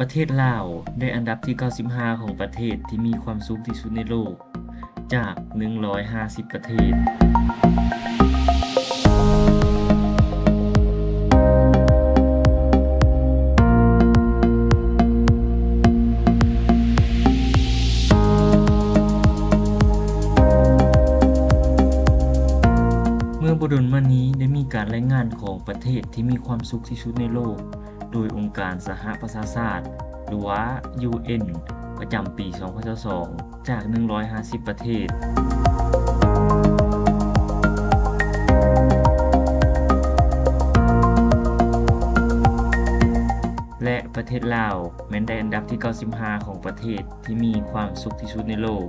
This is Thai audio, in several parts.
ประเทศลาวได้อันดับที่ 95 ของประเทศที่มีความสุขที่สุดในโลก จาก 150 ประเทศ เมื่อบดลมานี้ได้มีการรายงานของประเทศที่มีความสุขที่สุดในโลก ดยองค์การสหประชาชาติหรือว่า UN ประจำปี 2022 จาก 150 ประเทศ และประเทศลาวแม้นได้อันดับที่ 95 ของประเทศที่มีความสุขที่สุดในโลก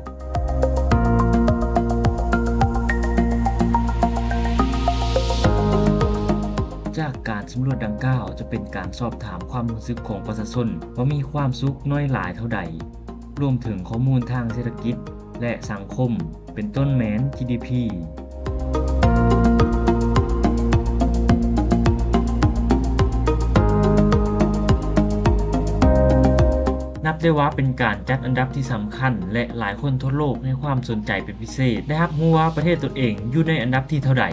สำรวจดังกล่าวจะเป็นการสอบถามความรู้สึกของประชาชนว่ามีความสุขน้อยหลายเท่าใด รวมถึงข้อมูลทางเศรษฐกิจ และสังคม เป็นต้นแมน GDP นับได้ว่าเป็นการจัดอันดับที่สำคัญ และหลายคนทั่วโลกให้ความสนใจเป็นพิเศษ ได้รับรู้ว่าประเทศตนเองอยู่ในอันดับที่เท่าใด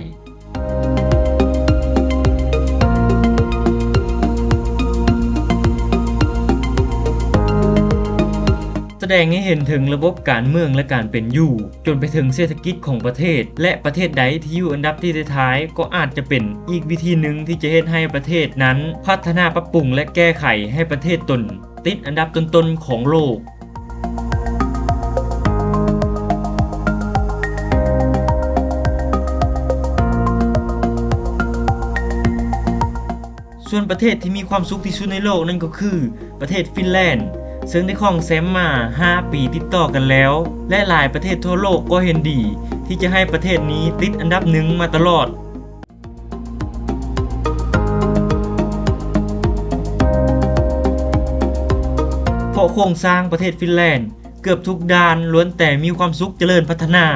ดงให้เห็นถึงระบบการเมืองและการเป็นอยู่ จนไปถึงเศรษฐกิจของประเทศ และประเทศใดที่อยู่อันดับที่ท้ายก็อาจจะเป็นอีกวิธีหนึ่งที่จะเฮ็ดให้ประเทศนั้น พัฒนาปรับปรุงและแก้ไขให้ประเทศตน ติดอันดับต้นๆของโลกส่วนประเทศที่มีความสุขที่สุดในโลกนั่นก็คือประเทศฟินแลนด์ ซึ่งได้ครองแชมป์มา 5 ปีติดต่อกันแล้ว และหลายประเทศทั่วโลกก็เห็นดี ที่จะให้ประเทศนี้ติดอันดับหนึ่งมาตลอดเพราะโครงสร้างประเทศฟินแลนด์ เกือบทุกด้านล้วนแต่มีความสุขเจริญพัฒนา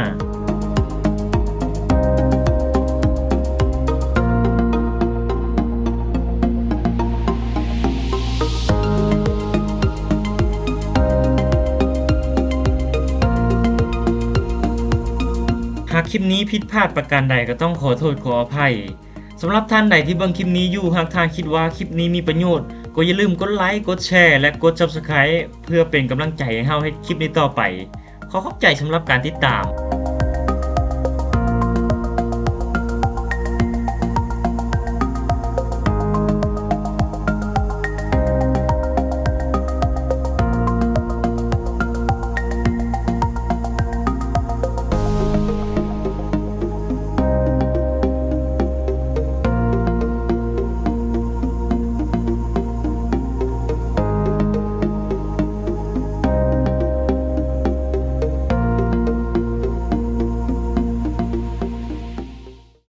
คลิปนี้ผิดพลาดประการใดก็ต้องขอโทษขออภัยสำหรับท่านใดที่เบิ่งคลิปนี้อยู่หากท่านคิดว่าคลิปนี้มีประโยชน์ ก็อย่าลืมกดไลค์กดแชร์และกด Subscribe เพื่อเป็นกำลังใจให้เฮาให้คลิปนี้ต่อไป ขอขอบใจสำหรับการติดตาม